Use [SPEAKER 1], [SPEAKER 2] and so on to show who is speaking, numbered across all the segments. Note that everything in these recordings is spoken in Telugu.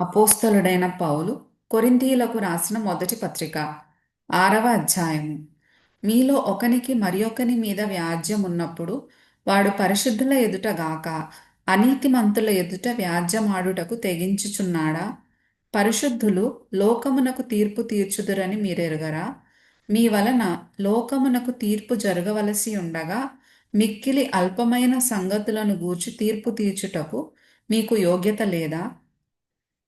[SPEAKER 1] అపోస్తలుడైన పౌలు కొరింథీలకు రాసిన మొదటి పత్రిక ఆరవ అధ్యాయము. మీలో ఒకనికి మరియొకని మీద వ్యాజ్యం ఉన్నప్పుడు వాడు పరిశుద్ధుల ఎదుట గాక అనీతిమంతుల ఎదుట వ్యాజ్యమాడుటకు తెగించుచున్నాడా? పరిశుద్ధులు లోకమునకు తీర్పు తీర్చుదురని మీరెరగరా? మీ వలన లోకమునకు తీర్పు జరగవలసి ఉండగా మిక్కిలి అల్పమైన సంగతులను గూర్చి తీర్పు తీర్చుటకు మీకు యోగ్యత లేదా?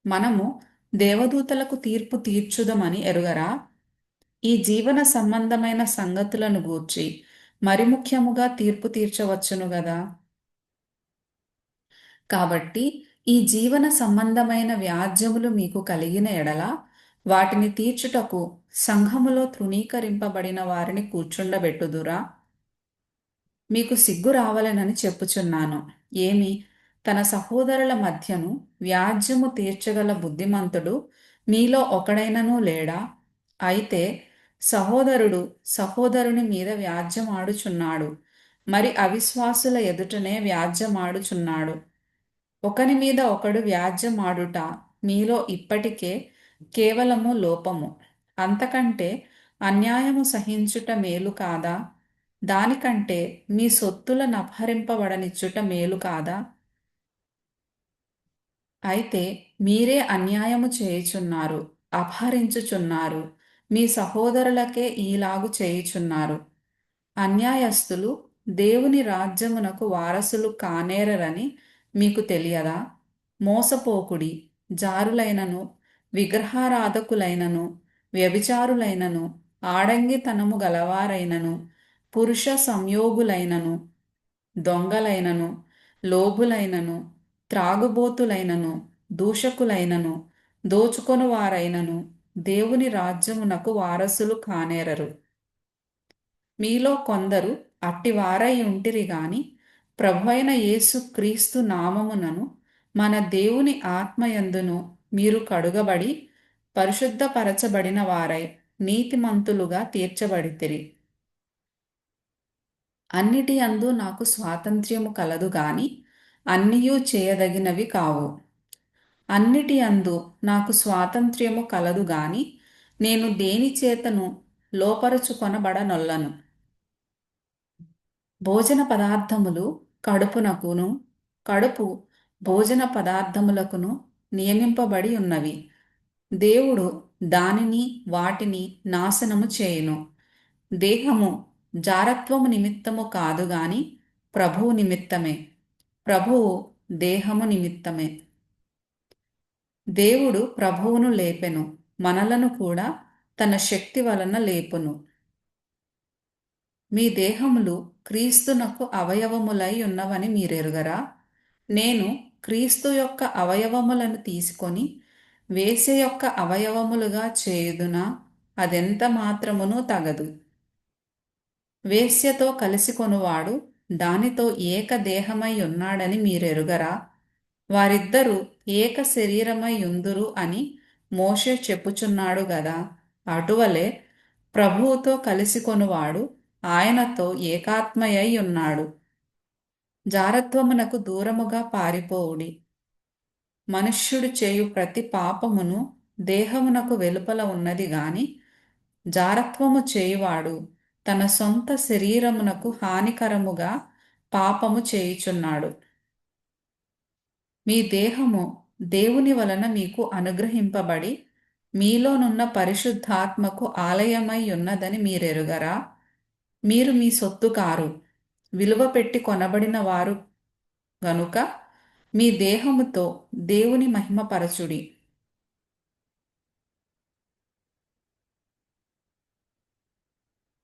[SPEAKER 1] మనము దేవదూతలకు తీర్పు తీర్చుదమని ఎరుగరా? ఈ జీవన సంబంధమైన సంగతులను గూర్చి మరి ముఖ్యముగా తీర్పు తీర్చవచ్చును గదా? కాబట్టి ఈ జీవన సంబంధమైన వ్యాజ్యములు మీకు కలిగిన ఎడల వాటిని తీర్చుటకు సంఘములో తృణీకరింపబడిన వారిని కూర్చుండబెట్టుదురా? మీకు సిగ్గు రావాలనని చెప్పుచున్నాను. ఏమి? తన సహోదరుల మధ్యను వ్యాజ్యము తీర్చగల బుద్ధిమంతుడు మీలో ఒకడైనను లేడా? అయితే సహోదరుడు సహోదరుని మీద వ్యాజ్యమాడుచున్నాడు. మరి అవిశ్వాసుల ఎదుటనే వ్యాజ్యమాడుచున్నాడు. ఒకని మీద ఒకడు వ్యాజ్యమాడుట మీలో ఇప్పటికే కేవలము లోపము. అంతకంటే అన్యాయము సహించుట మేలు కాదా? దానికంటే మీ సొత్తులను అపహరింపబడనిచ్చుట మేలు కాదా? అయితే మీరే అన్యాయము చేయుచున్నారు అపహరించుచున్నారు మీ సహోదరులకే ఈలాగు చేయుచున్నారు. అన్యాయస్తులు దేవుని రాజ్యమునకు వారసులు కానేరరని మీకు తెలియదా? మోసపోకుడి జారులైనను విగ్రహారాధకులైనను వ్యభిచారులైనను ఆడంగితనము గలవారైనను పురుష సంయోగులైనను దొంగలైనను లోభులైనను త్రాగుబోతులైనను దూషకులైనను దోచుకొనువారైనను దేవుని రాజ్యమునకు వారసులు కానేరరు. మీలో కొందరు అట్టివారై ఉంటిరి గాని ప్రభు అయిన యేసు క్రీస్తు నామమునను మన దేవుని ఆత్మయందును మీరు కడుగబడి పరిశుద్ధపరచబడిన వారై నీతిమంతులుగా తీర్చబడితిరి. అన్నిటి అందు నాకు స్వాతంత్ర్యము కలదు గాని అన్నియూ చేయదగినవి కావు. అన్నిటి అందు నాకు స్వాతంత్ర్యము కలదు గాని నేను దేని చేతను లోపరుచుకొనబడనొల్లను. భోజన పదార్థములు కడుపునకును కడుపు భోజన పదార్థములకును నియమింపబడి ఉన్నవి. దేవుడు దానిని వాటిని నాశనము చేయును. దేహము జారత్వము నిమిత్తము కాదు గాని ప్రభువు నిమిత్తమే. ప్రభువు దేహము నిమిత్తమే. దేవుడు ప్రభువును లేపెను మనలను కూడా తన శక్తి వలన లేపును. మీ దేహములు క్రీస్తునకు అవయవములై ఉన్నవని మీరెరుగరా? నేను క్రీస్తు యొక్క అవయవములను తీసుకొని వేసే యొక్క అవయవములుగా చేయుదునా? అదెంత మాత్రమునూ తగదు. వేశ్యతో కలిసి కొనువాడు దానితో ఏక దేహమై ఉన్నాడని మీరెరుగరా? వారిద్దరూ ఏక శరీరమై ఉందురు అని మోషే చెప్పుచున్నాడు గదా. అటువలే ప్రభువుతో కలిసి కొనువాడు ఆయనతో ఏకాత్మయై ఉన్నాడు. జారత్వమునకు దూరముగా పారిపోవుడి. మనుష్యుడు చేయు ప్రతి పాపమును దేహమునకు వెలుపల ఉన్నది గాని జారత్వము చేయువాడు తన సొంత శరీరమునకు హానికరముగా పాపము చేయుచున్నాడు. మీ దేహము దేవుని వలన మీకు అనుగ్రహింపబడి మీలోనున్న పరిశుద్ధాత్మకు ఆలయమై ఉన్నదని మీరెరుగరా? మీరు మీ సొత్తు కారు విలువ పెట్టి కొనబడిన వారు గనుక మీ దేహముతో దేవుని మహిమపరచుడి.